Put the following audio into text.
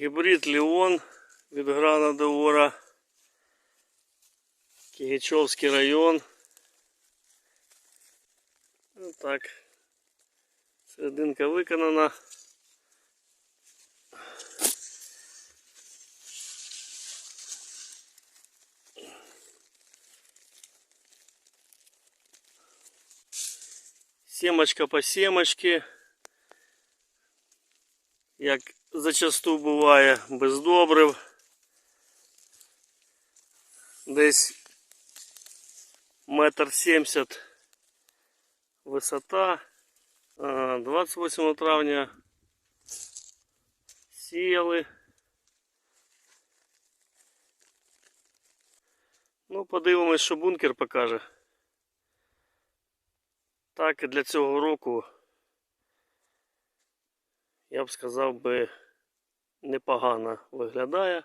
Гібрид Леон від Грана Деора. Кігичовський район. Ну так. Серединка виконана. Семочка по семочці. Як зачасту буває без добрив. Десь метр сімдесят висота. 28 травня сіяли. Ну, подивимось, що бункер покаже. Так і для цього року я б сказав би непогано виглядає.